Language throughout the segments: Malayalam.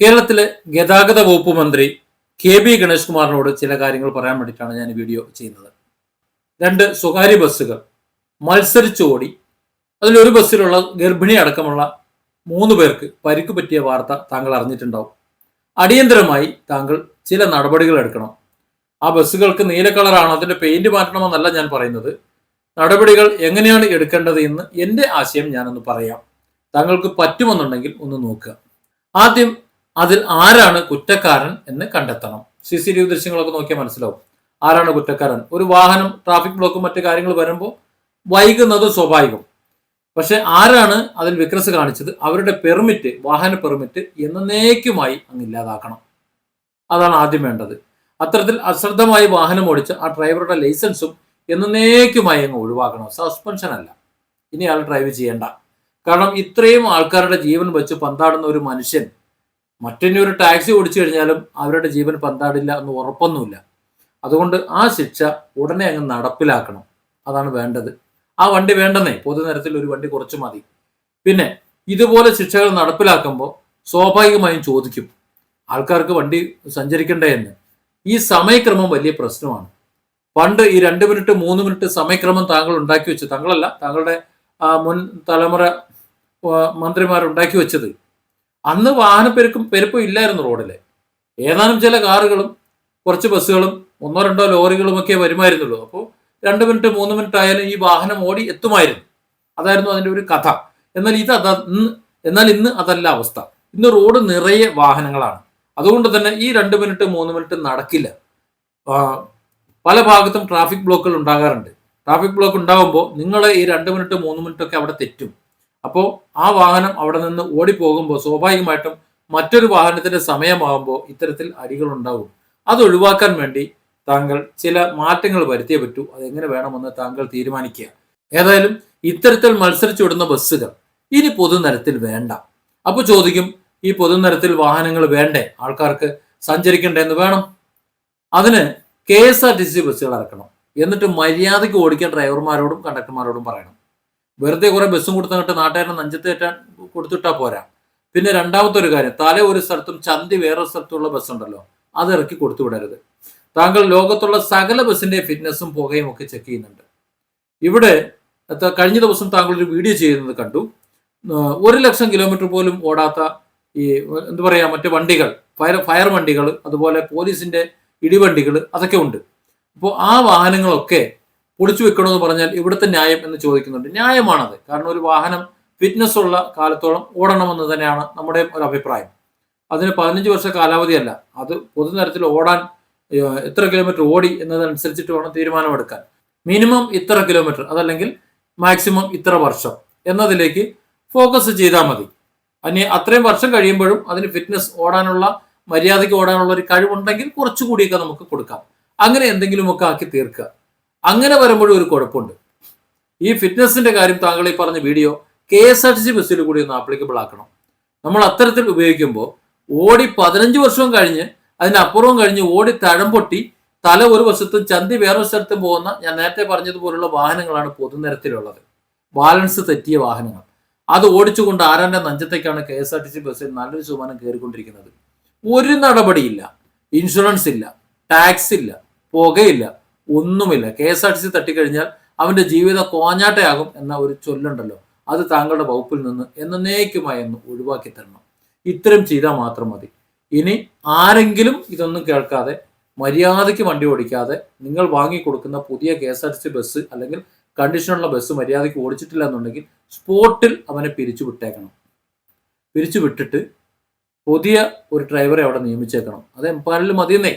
കേരളത്തിലെ ഗതാഗത വകുപ്പ് മന്ത്രി കെ ബി ഗണേഷ് കുമാറിനോട് ചില കാര്യങ്ങൾ പറയാൻ വേണ്ടിയിട്ടാണ് ഞാൻ വീഡിയോ ചെയ്യുന്നത്. രണ്ട് സ്വകാര്യ ബസ്സുകൾ മത്സരിച്ചോടി. അതിലൊരു ബസ്സിലുള്ള ഗർഭിണി അടക്കമുള്ള മൂന്ന് പേർക്ക് പരിക്ക് പറ്റിയ വാർത്ത താങ്കൾ അറിഞ്ഞിട്ടുണ്ടാവും. അടിയന്തരമായി താങ്കൾ ചില നടപടികൾ എടുക്കണം. ആ ബസ്സുകൾക്ക് നീല കളറാണ് അതിന്റെ പെയിന്റ് മാറ്റണമെന്നല്ല ഞാൻ പറയുന്നത്. നടപടികൾ എങ്ങനെയാണ് എടുക്കേണ്ടത് എന്ന് എന്റെ ആശയം ഞാനൊന്ന് പറയാം. താങ്കൾക്ക് പറ്റുമെന്നുണ്ടെങ്കിൽ ഒന്ന് നോക്കുക. ആദ്യം അതിൽ ആരാണ് കുറ്റക്കാരൻ എന്ന് കണ്ടെത്തണം. സി സി ടി വി ദൃശ്യങ്ങളൊക്കെ നോക്കിയാൽ മനസ്സിലാവും. ആരാണ് കുറ്റക്കാരൻ? ഒരു വാഹനം ട്രാഫിക് ബ്ലോക്കും മറ്റു കാര്യങ്ങൾ വരുമ്പോൾ വൈകുന്നത് സ്വാഭാവികം. പക്ഷെ ആരാണ് അതിൽ വിക്രസ് കാണിച്ചത്? അവരുടെ പെർമിറ്റ് വാഹന പെർമിറ്റ് എന്നേക്കുമായി അങ്ങ് ഇല്ലാതാക്കണം. അതാണ് ആദ്യം വേണ്ടത്. അത്തരത്തിൽ അശ്രദ്ധമായി വാഹനം ഓടിച്ച ആ ഡ്രൈവറുടെ ലൈസൻസും എന്നേക്കുമായി അങ്ങ് ഒഴിവാക്കണം. സസ്പെൻഷൻ അല്ല. ഇനി അയാൾ ഡ്രൈവ് ചെയ്യേണ്ട. കാരണം ഇത്രയും ആൾക്കാരുടെ ജീവൻ വെച്ച് പന്താടുന്ന ഒരു മനുഷ്യൻ മറ്റിനി ഒരു ടാക്സി ഓടിച്ചു കഴിഞ്ഞാലും അവരുടെ ജീവൻ പന്താടില്ല എന്ന് ഉറപ്പൊന്നുമില്ല. അതുകൊണ്ട് ആ ശിക്ഷ ഉടനെ അങ്ങ് നടപ്പിലാക്കണം. അതാണ് വേണ്ടത്. ആ വണ്ടി വേണ്ടെന്നേ. പൊതുനിരത്തിൽ ഒരു വണ്ടി കുറച്ച് മതി. പിന്നെ ഇതുപോലെ ശിക്ഷകൾ നടപ്പിലാക്കുമ്പോൾ സ്വാഭാവികമായും ചോദിക്കും ആൾക്കാർക്ക് വണ്ടി സഞ്ചരിക്കണ്ടേ എന്ന്? ഈ സമയക്രമം വലിയ പ്രശ്നമാണ്. പണ്ട് ഈ രണ്ട് മിനിറ്റ് മൂന്ന് മിനിറ്റ് സമയക്രമം താങ്കൾ ഉണ്ടാക്കി വെച്ച് താങ്കളല്ല താങ്കളുടെ മുൻ തലമുറ മന്ത്രിമാർ ഉണ്ടാക്കി വെച്ചത്. അന്ന് വാഹനപ്പെരുക്കും പെരുപ്പും ഇല്ലായിരുന്നു റോഡിൽ. ഏതാനും ചില കാറുകളും കുറച്ച് ബസ്സുകളും ഒന്നോ രണ്ടോ ലോറികളും ഒക്കെ വരുമായിരുന്നുള്ളൂ. അപ്പോൾ രണ്ട് മിനിറ്റ് മൂന്ന് മിനിറ്റ് ആയാലും ഈ വാഹനം ഓടി എത്തുമായിരുന്നു. അതായിരുന്നു അതിന്റെ ഒരു കഥ. എന്നാൽ ഇത് അത എന്നാൽ ഇന്ന് അതല്ല അവസ്ഥ. ഇന്ന് റോഡ് നിറയെ വാഹനങ്ങളാണ്. അതുകൊണ്ട് തന്നെ ഈ രണ്ട് മിനിറ്റ് മൂന്ന് മിനിറ്റ് നടക്കില്ല. പല ഭാഗത്തും ട്രാഫിക് ബ്ലോക്കുകൾ ഉണ്ടാകാറുണ്ട്. ട്രാഫിക് ബ്ലോക്ക് ഉണ്ടാകുമ്പോൾ നിങ്ങൾ ഈ രണ്ട് മിനിറ്റ് മൂന്ന് മിനിറ്റ് ഒക്കെ അവിടെ തെറ്റും. അപ്പോൾ ആ വാഹനം അവിടെ നിന്ന് ഓടിപ്പോകുമ്പോൾ സ്വാഭാവികമായിട്ടും മറ്റൊരു വാഹനത്തിന്റെ സമയമാകുമ്പോൾ ഇത്തരത്തിൽ അടികൾ ഉണ്ടാകും അത് ഒഴിവാക്കാൻ വേണ്ടി താങ്കൾ ചില മാറ്റങ്ങൾ വരുത്തിയേ പറ്റൂ. അതെങ്ങനെ വേണമെന്ന് താങ്കൾ തീരുമാനിക്കുക. ഏതായാലും ഇത്തരത്തിൽ മത്സരിച്ചു വിടുന്ന ബസ്സുകൾ ഇനി പൊതുനിരത്തിൽ വേണ്ട. അപ്പോൾ ചോദിക്കും ഈ പൊതുനിരത്തിൽ വാഹനങ്ങൾ വേണ്ടേ? ആൾക്കാർക്ക് സഞ്ചരിക്കണ്ടേ എന്ന് വേണം. അതിന് K S R T C ബസ്സുകൾ ഇറക്കണം. എന്നിട്ട് മര്യാദയ്ക്ക് ഓടിക്കാൻ ഡ്രൈവർമാരോടും കണ്ടക്ടർമാരോടും പറയണം. വെറുതെ കുറെ ബസ്സും കൊടുത്തങ്ങോട്ട് നാട്ടുകാരനെ നഞ്ചത്തേറ്റാൻ കൊടുത്തിട്ടാ പോരാ. പിന്നെ രണ്ടാമത്തെ ഒരു കാര്യം തല ഒരു സ്ഥലത്തും ചന്തി വേറെ സ്ഥലത്തുള്ള ബസ് ഉണ്ടല്ലോ അത് ഇറക്കി കൊടുത്തു വിടരുത്. താങ്കൾ ലോകത്തുള്ള സകല ബസ്സിന്റെ ഫിറ്റ്നസ്സും പുകയും ഒക്കെ ചെക്ക് ചെയ്യുന്നുണ്ട്. ഇവിടെ കഴിഞ്ഞ ദിവസം താങ്കൾ ഒരു വീഡിയോ ചെയ്യുന്നത് കണ്ടു. ഒരു ലക്ഷം കിലോമീറ്റർ പോലും ഓടാത്ത ഈ എന്താ പറയാ മറ്റു വണ്ടികൾ ഫയർ ഫയർ വണ്ടികൾ അതുപോലെ പോലീസിന്റെ ഇടിവണ്ടികൾ അതൊക്കെ ഉണ്ട്. അപ്പോൾ ആ വാഹനങ്ങളൊക്കെ പൊളിച്ചു വെക്കണമെന്ന് പറഞ്ഞാൽ ഇവിടുത്തെ ന്യായം എന്ന് ചോദിക്കുന്നുണ്ട്. ന്യായമാണത്. കാരണം ഒരു വാഹനം ഫിറ്റ്നസ് ഉള്ള കാലത്തോളം ഓടണമെന്ന് തന്നെയാണ് നമ്മുടെ ഒരു അഭിപ്രായം. അതിന് പതിനഞ്ച് വർഷ കാലാവധിയല്ല. അത് പൊതുനിരത്തിൽ ഓടാൻ എത്ര കിലോമീറ്റർ ഓടി എന്നതനുസരിച്ചിട്ട് വേണം തീരുമാനമെടുക്കാൻ. മിനിമം ഇത്ര കിലോമീറ്റർ അതല്ലെങ്കിൽ മാക്സിമം ഇത്ര വർഷം എന്നതിലേക്ക് ഫോക്കസ് ചെയ്താൽ മതി. അനി അത്രയും വർഷം കഴിയുമ്പോഴും അതിന് ഫിറ്റ്നസ് ഓടാനുള്ള മര്യാദയ്ക്ക് ഓടാനുള്ള ഒരു കഴിവുണ്ടെങ്കിൽ കുറച്ചുകൂടിയൊക്കെ നമുക്ക് കൊടുക്കാം. അങ്ങനെ എന്തെങ്കിലുമൊക്കെ ആക്കി തീർക്കുക. അങ്ങനെ വരുമ്പോഴും ഒരു കുഴപ്പമുണ്ട്. ഈ ഫിറ്റ്നസിന്റെ കാര്യം താങ്കൾ ഈ പറഞ്ഞ video K S R T C ബസ്സിൽ കൂടി ഒന്ന് ആപ്ലിക്കബിൾ ആക്കണം. നമ്മൾ അത്തരത്തിൽ ഉപയോഗിക്കുമ്പോൾ ഓടി പതിനഞ്ച് വർഷവും കഴിഞ്ഞ് അതിനപ്പുറവും കഴിഞ്ഞ് ഓടി തഴം പൊട്ടി തല ഒരു വശത്തും ചന്തി വേറൊരു സ്ഥലത്തും പോകുന്ന ഞാൻ നേരത്തെ പറഞ്ഞതുപോലുള്ള വാഹനങ്ങളാണ് പൊതുനിരത്തിലുള്ളത്. ബാലൻസ് തെറ്റിയ വാഹനങ്ങൾ. അത് ഓടിച്ചുകൊണ്ട് ആരാന്റെ നഞ്ചത്തേക്കാണ് K S R T C ബസ്സിൽ നല്ലൊരു ശതമാനം കയറിക്കൊണ്ടിരിക്കുന്നത്? ഒരു നടപടിയില്ല. ഇൻഷുറൻസ് ഇല്ല. ടാക്സ് ഇല്ല. പുകയില്ല. ഒന്നുമില്ല. K S R T C തട്ടിക്കഴിഞ്ഞാൽ അവന്റെ ജീവിതം കോഞ്ഞാട്ടയാകും എന്ന ഒരു ചൊല്ലുണ്ടല്ലോ. അത് താങ്കളുടെ വകുപ്പിൽ നിന്ന് എന്നേക്കുമായി ഒന്ന് ഒഴിവാക്കി തരണം. ഇത്തരം ചെയ്താൽ മാത്രം മതി. ഇനി ആരെങ്കിലും ഇതൊന്നും കേൾക്കാതെ മര്യാദയ്ക്ക് വണ്ടി ഓടിക്കാതെ നിങ്ങൾ വാങ്ങിക്കൊടുക്കുന്ന പുതിയ K S R T C bus അല്ലെങ്കിൽ കണ്ടീഷനുള്ള ബസ് മര്യാദയ്ക്ക് ഓടിച്ചിട്ടില്ല എന്നുണ്ടെങ്കിൽ സ്പോട്ടിൽ അവനെ പിരിച്ചു വിട്ടേക്കണം. പിരിച്ചു വിട്ടിട്ട് പുതിയ ഒരു ഡ്രൈവറെ അവിടെ നിയമിച്ചേക്കണം. അത് എംപാനലിൽ മതിയെന്നേ.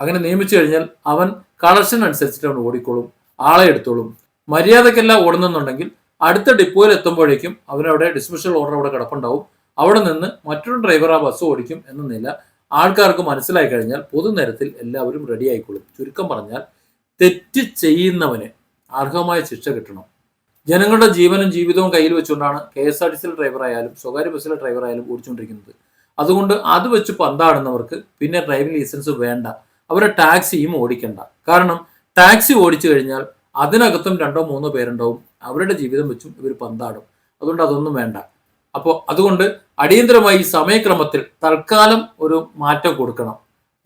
അങ്ങനെ നിയമിച്ചു കഴിഞ്ഞാൽ അവൻ കളക്ഷൻ അനുസരിച്ചിട്ട് അവൻ ഓടിക്കോളും ആളെ എടുത്തോളും. മര്യാദക്കെല്ലാം ഓടുന്നുണ്ടെങ്കിൽ അടുത്ത ഡിപ്പോയിൽ എത്തുമ്പോഴേക്കും അവനവിടെ ഡിസ്മിഷൽ ഓർഡർ അവിടെ കിടപ്പുണ്ടാവും. അവിടെ നിന്ന് മറ്റൊരു ഡ്രൈവർ ആ ബസ് ഓടിക്കും എന്ന നില ആൾക്കാർക്ക് മനസ്സിലായി കഴിഞ്ഞാൽ പൊതുനിരത്തിൽ എല്ലാവരും റെഡി ആയിക്കോളും. ചുരുക്കം പറഞ്ഞാൽ തെറ്റ് ചെയ്യുന്നവന് അർഹമായ ശിക്ഷ കിട്ടണം. ജനങ്ങളുടെ ജീവനും ജീവിതവും കയ്യിൽ വെച്ചുകൊണ്ടാണ് കെ എസ് ആർ ടി സിയിലെ ഡ്രൈവറായാലും സ്വകാര്യ ബസ്സിലെ ഡ്രൈവറായാലും ഓടിച്ചുകൊണ്ടിരിക്കുന്നത്. അതുകൊണ്ട് അത് വെച്ച് പന്താടുന്നവർക്ക് പിന്നെ ഡ്രൈവിംഗ് ലൈസൻസ് വേണ്ട. അവരെ ടാക്സിയും ഓടിക്കണ്ട. കാരണം ടാക്സി ഓടിച്ചു കഴിഞ്ഞാൽ അതിനകത്തും രണ്ടോ മൂന്നോ പേരുണ്ടാവും. അവരുടെ ജീവിതം വെച്ചും ഇവർ പന്താടും. അതുകൊണ്ട് അതൊന്നും വേണ്ട. അപ്പോൾ അതുകൊണ്ട് അടിയന്തരമായി സമയക്രമത്തിൽ തൽക്കാലം ഒരു മാറ്റം കൊടുക്കണം.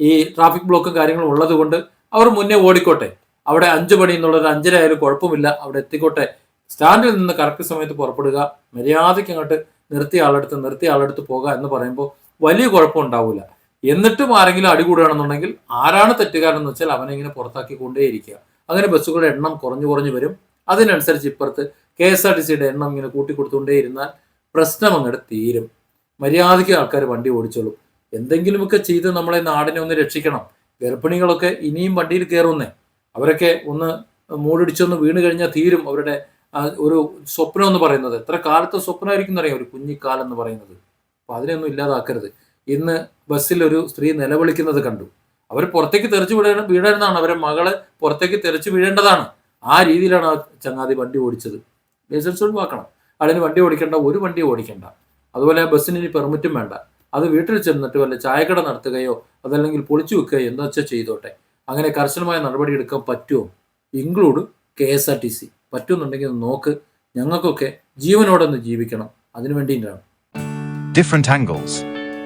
ഈ ട്രാഫിക് ബ്ലോക്കും കാര്യങ്ങളും ഉള്ളത് കൊണ്ട് അവർ മുന്നേ ഓടിക്കോട്ടെ. അവിടെ അഞ്ചു മണി എന്നുള്ളത് അഞ്ചര ആയാലും കുഴപ്പമില്ല. അവിടെ എത്തിക്കോട്ടെ. സ്റ്റാൻഡിൽ നിന്ന് കറക്റ്റ് സമയത്ത് പുറപ്പെടുക. മര്യാദയ്ക്ക് അങ്ങോട്ട് നിർത്തിയ ആളെടുത്ത് നിർത്തിയ ആളെടുത്ത് പോകുക എന്ന് പറയുമ്പോൾ വലിയ കുഴപ്പം ഉണ്ടാവില്ല എന്നിട്ടും ആരെങ്കിലും അടികൂടുകയാണെന്നുണ്ടെങ്കിൽ ആരാണ് തെറ്റുകാരെന്ന് വെച്ചാൽ അവനെ ഇങ്ങനെ പുറത്താക്കി കൊണ്ടേയിരിക്കുക അങ്ങനെ ബസ്സുകളുടെ എണ്ണം കുറഞ്ഞു കുറഞ്ഞു വരും. അതിനനുസരിച്ച് ഇപ്പുറത്ത് കെ എസ് ആർ ടി സിയുടെ എണ്ണം ഇങ്ങനെ കൂട്ടിക്കൊടുത്തുകൊണ്ടേ ഇരുന്നാൽ പ്രശ്നം അങ്ങോട്ട് തീരും. മര്യാദയ്ക്ക് ആൾക്കാർ വണ്ടി ഓടിച്ചോളും. എന്തെങ്കിലുമൊക്കെ ചെയ്ത് നമ്മളെ നാടിനെ ഒന്ന് രക്ഷിക്കണം. ഗർഭിണികളൊക്കെ ഇനിയും വണ്ടിയിൽ കയറുന്നേ. അവരൊക്കെ ഒന്ന് മൂടിടിച്ചൊന്ന് വീണ് കഴിഞ്ഞാൽ തീരും അവരുടെ ഒരു സ്വപ്നം എന്ന് പറയുന്നത്. എത്ര കാലത്തെ സ്വപ്നമായിരിക്കും എന്നറിയാം. ഒരു കുഞ്ഞിക്കാലം എന്ന് പറയുന്നത്. അപ്പൊ അതിനെയൊന്നും ഇല്ലാതാക്കരുത്. ഇന്ന് ബസ്സിൽ ഒരു സ്ത്രീ നിലവിളിക്കുന്നത് കണ്ടു. അവർ പുറത്തേക്ക് തെറിച്ചു വിടേണ്ട വീഴേണ്ടതാണ് അവരെ മകളെ പുറത്തേക്ക് തെറിച്ചു വീഴേണ്ടതാണ്. ആ രീതിയിലാണ് ആ ചങ്ങാതി വണ്ടി ഓടിച്ചത്. ലൈസൻസ് ഒഴിവാക്കണം അതിന് വണ്ടി ഓടിക്കേണ്ട ഒരു വണ്ടി ഓടിക്കേണ്ട. അതുപോലെ ബസ്സിന് ഇനി പെർമിറ്റും വേണ്ട. അത് വീട്ടിൽ ചെന്നിട്ട് വല്ല ചായക്കട നടത്തുകയോ അതല്ലെങ്കിൽ പൊളിച്ചു വെക്കുകയോ എന്താ വെച്ചാൽ ചെയ്തോട്ടെ. അങ്ങനെ കർശനമായ നടപടി എടുക്കാൻ പറ്റുമോ? Include K S R T C. പറ്റുമെന്നുണ്ടെങ്കിൽ നോക്ക്. ഞങ്ങൾക്കൊക്കെ ജീവനോടൊന്ന് ജീവിക്കണം. അതിനു വേണ്ടിയിട്ടാണ് different angles.